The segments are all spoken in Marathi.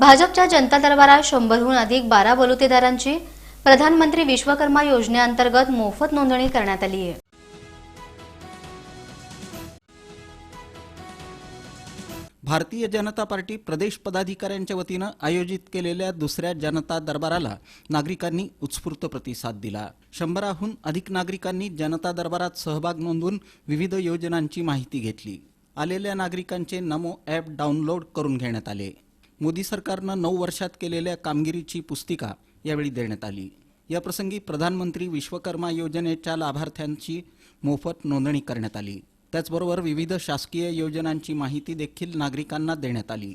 भाजपच्या जनता दरबारात शंभरहून अधिक बारा बलुतेदारांची प्रधानमंत्री विश्वकर्मा योजनेअंतर्गत मोफत नोंदणी करण्यात आली आहे. भारतीय जनता पार्टी प्रदेश पदाधिकाऱ्यांच्या वतीनं आयोजित केलेल्या दुसऱ्या जनता दरबाराला नागरिकांनी उत्स्फूर्त प्रतिसाद दिला. शंभराहून अधिक नागरिकांनी जनता दरबारात सहभाग नोंदवून विविध योजनांची माहिती घेतली. आलेल्या नागरिकांचे नमो ॲप डाउनलोड करून घेण्यात आले. मोदी सरकारनं नऊ वर्षात केलेल्या कामगिरीची पुस्तिका यावेळी देण्यात आली. याप्रसंगी प्रधानमंत्री विश्वकर्मा योजनेच्या लाभार्थ्यांची मोफत नोंदणी करण्यात आली. त्याचबरोबर विविध शासकीय योजनांची माहिती देखील नागरिकांना देण्यात आली.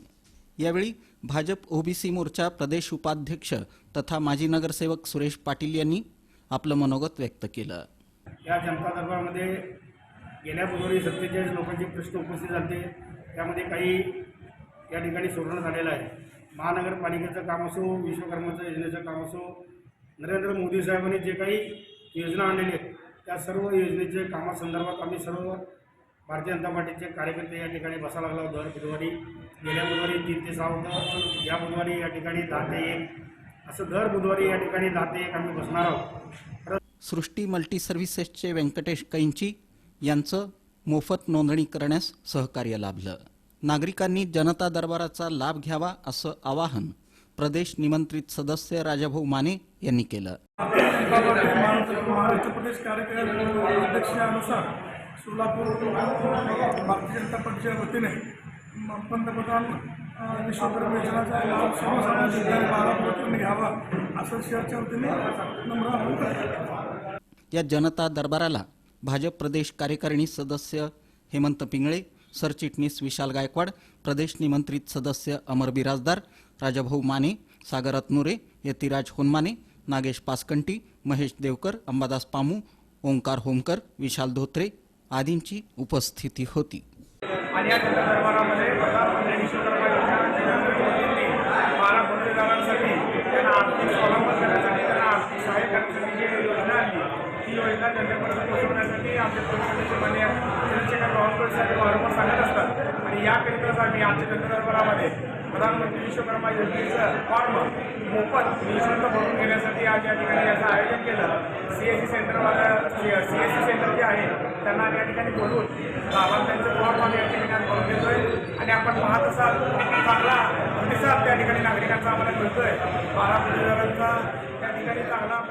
यावेळी भाजप ओबीसी मोर्चा प्रदेश उपाध्यक्ष तथा माजी नगरसेवक सुरेश पाटील यांनी आपलं मनोगत व्यक्त केलं. या जनता दरबारमध्ये गेल्या बुधवारी सत्तेचाळीस लोकांचे प्रश्न उपस्थित झाले त्यामध्ये काही या ठिकाणी सोडवण्यात आलेलं आहे. महानगरपालिकेचं काम असो विश्वकर्माचं योजनेचं काम असो नरेंद्र मोदी साहेबांनी जे काही योजना आणलेली आहेत त्या सर्व योजनेच्या कामासंदर्भात आम्ही सर्व भारतीय जनता पार्टीचे कार्यकर्ते या ठिकाणी बसायला लागलो दर बुधवारी. गेल्या बुधवारी तीन ते सहा होतं या बुधवारी या ठिकाणी दहा ते एक. असं दर बुधवारी या ठिकाणी दहा ते एक आम्ही बसणार आहोत. सृष्टी मल्टी सर्व्हिसेसचे व्यंकटेश कैंची यांचं मोफत नोंदणी करण्यास सहकार्य लाभलं. नागरिकांनी जनता दरबाराचा लाभ घ्यावा असं आवाहन प्रदेश निमंत्रित सदस्य राजाभाऊ माने यांनी केलं. महाराष्ट्र प्रदेश कार्यकारिणी अध्यक्षानुसार सोलापूर भारतीय जनता पार्टीच्या वतीने पंतप्रधान अ, विश्वकर्मा योजनाचा लाभ बारा कोटींनी घ्यावा असं वतीने नम्र या जनता दरबाराला भाजप प्रदेश कार्यकारिणी सदस्य हेमंत पिंगळे सरचिटणीस विशाल गायकवाड प्रदेश निमंत्रित सदस्य अमर बिराजदार राजाभाऊ माने सागर अतनुरे यतिराज होनमाने नागेश पासकंटी महेश देवकर अंबादास पामू ओंकार होमकर विशाल धोत्रे आदींची उपस्थिती होती. आर्थिक स्वावलंबन करण्यासाठी त्यांना आर्थिक सहाय्य करण्यासाठी जी योजना ती योजना जनतेपर्यंत पोहोचवण्यासाठी आमच्या प्रधानमंत्री साहेब वारंवार सांगत असतात. आणि याकरिताच आम्ही आमच्या जनता प्रधानमंत्री विश्वकर्मा योजनेचं फॉर्म मोफत निशुल्क भरून घेण्यासाठी आज या ठिकाणी याचं आयोजन केलं. सी एस सी सेंटरवाला सी एस सी सेंटर जे आहे त्यांना या ठिकाणी बोलून लाभार्थ्यांचं फॉर्म आम्ही या ठिकाणी भरून घेतोय. आणि आपण पाहत असाल चांगला प्रतिसाद त्या ठिकाणी नागरिकांचा आम्हाला मिळतोय. बारा प्रतिसादांचा त्या ठिकाणी चांगला